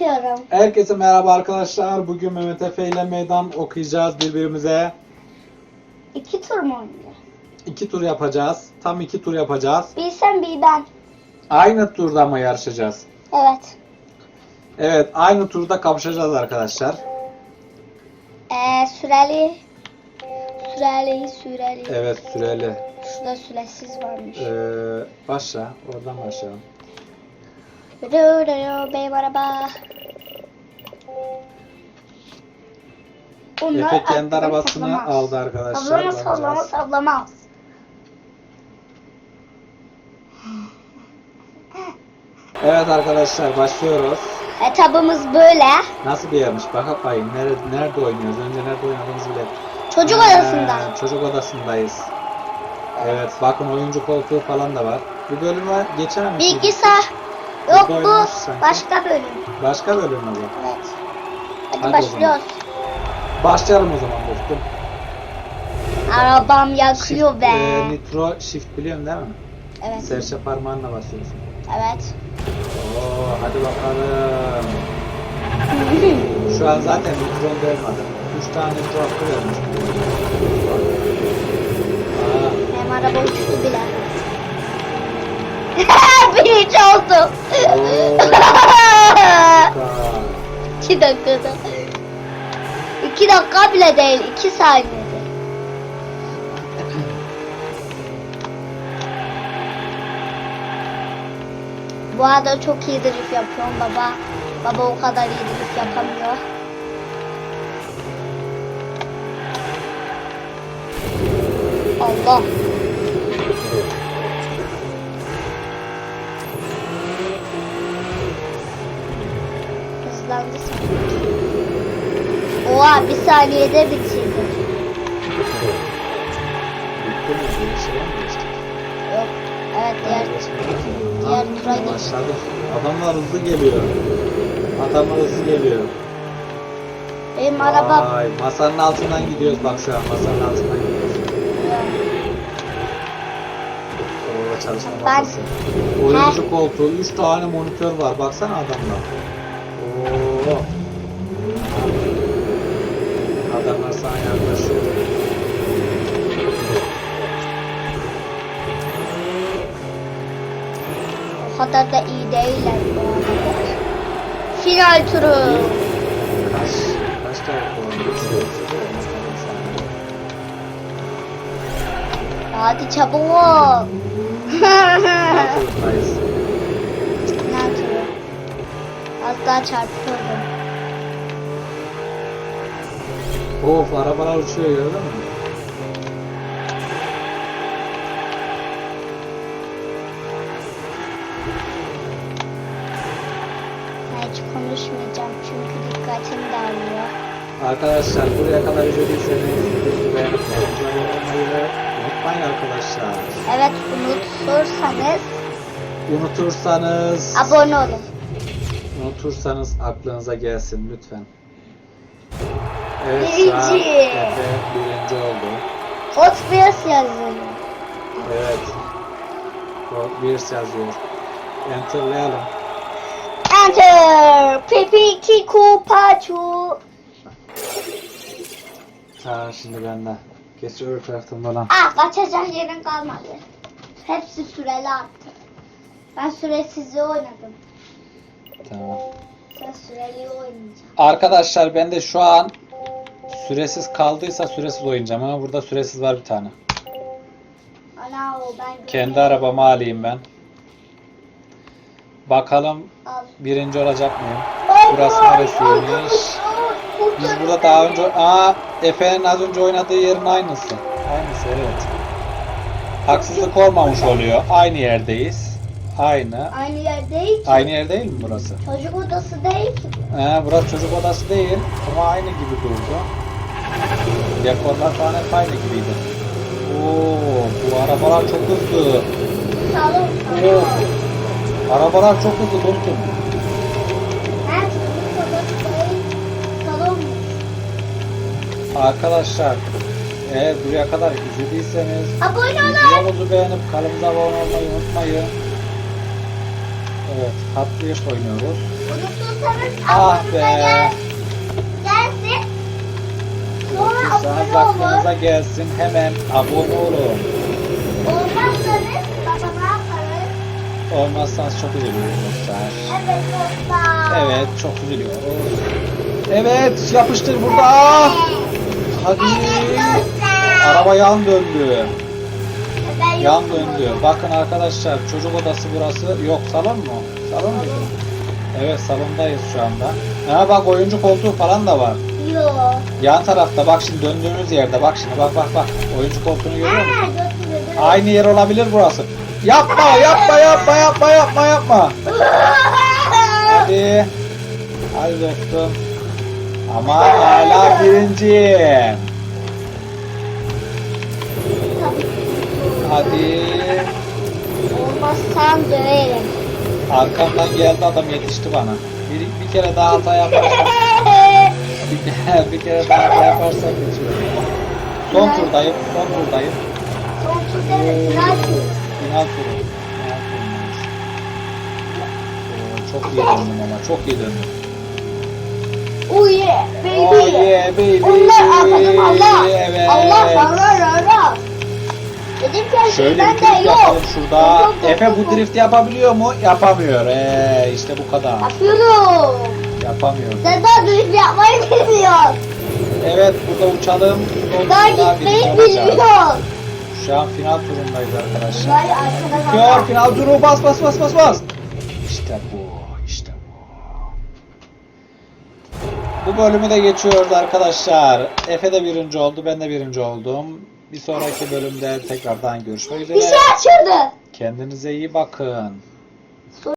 okuyorum. Herkese merhaba arkadaşlar. Bugün Mehmet Efe ile meydan okuyacağız birbirimize. İki tur mu oynayacağız? İki tur yapacağız. Tam iki tur yapacağız. Bir sen bir ben. Aynı turda mı yarışacağız? Evet. Evet aynı turda kapışacağız arkadaşlar. Ee, süreli. Süreli, süreli. Evet süreli. Şurada süresiz varmış. Ee, başla. Oradan başlayalım. Benim araba. Bunlar Efe kendi arabasını sallamaz. aldı arkadaşlar. Sallamaz, Bakacağız. sallamaz. Evet arkadaşlar başlıyoruz. Etabımız böyle. Nasıl bir yermiş? Bak bakayım. Nerede, nerede oynuyoruz? Önce nerede oynadığımızı bile. Çocuk Ee, odasında. Çocuk odasındayız. Evet bakın oyuncu koltuğu falan da var. Bu bölüme geçer misin? Bilgisayar. Yok bu oynamış sanki. başka bölüm. Başka bölüm mü bu? Evet. Hadi, Hadi başlıyoruz. Başlayalım o zaman dostum. Arabam yakıyor Shift, be. e, nitro shift biliyorsun değil mi? Evet. Serçe parmağınla basıyorsun. Evet. Oo hadi bakalım. Şu an zaten nitron vermedi. 3 tane nitro hakkı vermiş. Benim araba uçtu bile. Birinci oldum. İki dakikada. İki dakika bile değil. iki saniyede. Bu arada çok iyi drift yapıyorum baba. Baba o kadar iyi drift yapamıyor. Allah. Oha bir saniyede bitirdi. bitti mi? Bir mi geçti? Yok. Evet diğer diğer tura geçti. Başladı. Adamlar hızlı geliyor. Adamlar hızlı geliyor. Benim araba Vay, masanın altından gidiyoruz bak şu an masanın altından gidiyoruz. Oo, çalışma Ben- masası. Oyuncu koltuğu 3 tane monitör var. Baksana adamlar. Oo. Adamlar sana yaklaşıyor. o kadar da iyi değiller bu arada. Final turu. Kaç, kaç tane kullanıyorsun? Hadi çabuk ol. Daha çarpıyordum. Of arabalar uçuyor gördün mü? Hiç konuşmayacağım çünkü dikkatim dağılıyor. Arkadaşlar buraya kadar izlediyseniz videoyu beğenip abone olmayı unutmayın arkadaşlar. Evet unutursanız Unutursanız abone olun. Unutursanız aklınıza gelsin lütfen. Evet şu an Birinci. Efe birinci oldu. Hot Wheels yazın. Evet. O bir yazıyor. Enterlayalım. Enter. Pipiki Kupachu. Ha şimdi bende. Geç öbür taraftan bana. Ah kaçacak yerin kalmadı. Hepsi süreli artık. Ben süresizi oynadım. Tamam. Süreli. Arkadaşlar ben de şu an süresiz kaldıysa süresiz oynayacağım ama burada süresiz var bir tane. Ana o ben Kendi arabamı alayım ben. Bakalım Al. birinci olacak mıyım? Burası neresiymiş? Biz burada daha önce... Aa, Efe'nin az önce oynadığı yerin aynısı. Aynısı evet. Haksızlık olmamış oluyor. Aynı yerdeyiz. Aynı. Aynı yer değil ki. Aynı yer değil mi burası? Çocuk odası değil ki. Ee, burası çocuk odası değil ama aynı gibi durdu. Dekorlar falan hep aynı gibiydi. Oo, bu arabalar çok hızlı. Salon Oo, arabalar çok hızlı dostum. Ha çocuk odası değil. Arkadaşlar eğer buraya kadar izlediyseniz Abone olun. videomuzu beğenip kanalımıza abone olmayı unutmayın. Evet, Wheels oynuyoruz. Ah be. gel- gelsin. Sonra abone aklınıza gelsin hemen abone olun. Olmazsanız baba ne yaparız? Olmazsanız çok üzülürüz dostlar. Evet dostlar. Evet, çok üzülüyoruz. Evet, yapıştır burada. Hadi. Evet. Araba yan döndü. Ben Yan yokum orada. Bakın arkadaşlar, çocuk odası burası. Yok, salon mu? Salon muydu? Evet, salondayız şu anda. Ha bak oyuncu koltuğu falan da var. Yok. Yan tarafta bak şimdi döndüğümüz yerde bak şimdi bak bak bak. Oyuncu koltuğunu görüyor musun? Aynı yer olabilir burası. Yapma yapma yapma yapma yapma yapma. Hadi. Hadi dostum. Ama hala birinciyim. Hadi. Olmazsam döverim. Arkamdan geldi adam yetişti bana. Bir, bir kere daha hata yaparsam bir, bir kere daha hata yaparsam geçiyorum. Son turdayım. Son turdayım. Son turda evet, final tur. Final turu. Final. Oo, çok iyi döndüm ama çok iyi döndüm. Oh yeah baby. Oh yeah baby. Allah arkadaşım Allah. Evet. Allah Allah Allah. Dedim ki Şöyle ben bir de drift yok. yapalım şurada. Yok, yok, Efe yok, bu yok. drift yapabiliyor mu? Yapamıyor. Ee, işte bu kadar. Yapıyorum. Yapamıyor. Sen daha drift yapmayı bilmiyorsun. Evet burada uçalım. Daha gitmeyi birinci olacağız. bilmiyorsun. Şu an final turundayız arkadaşlar. Vay arkada Kör bak. final turu bas bas bas bas bas. İşte bu. işte bu. Bu bölümü de geçiyoruz arkadaşlar. Efe de birinci oldu. Ben de birinci oldum. Bir sonraki bölümde tekrardan görüşmek üzere. Bir şey açıldı. Kendinize iyi bakın.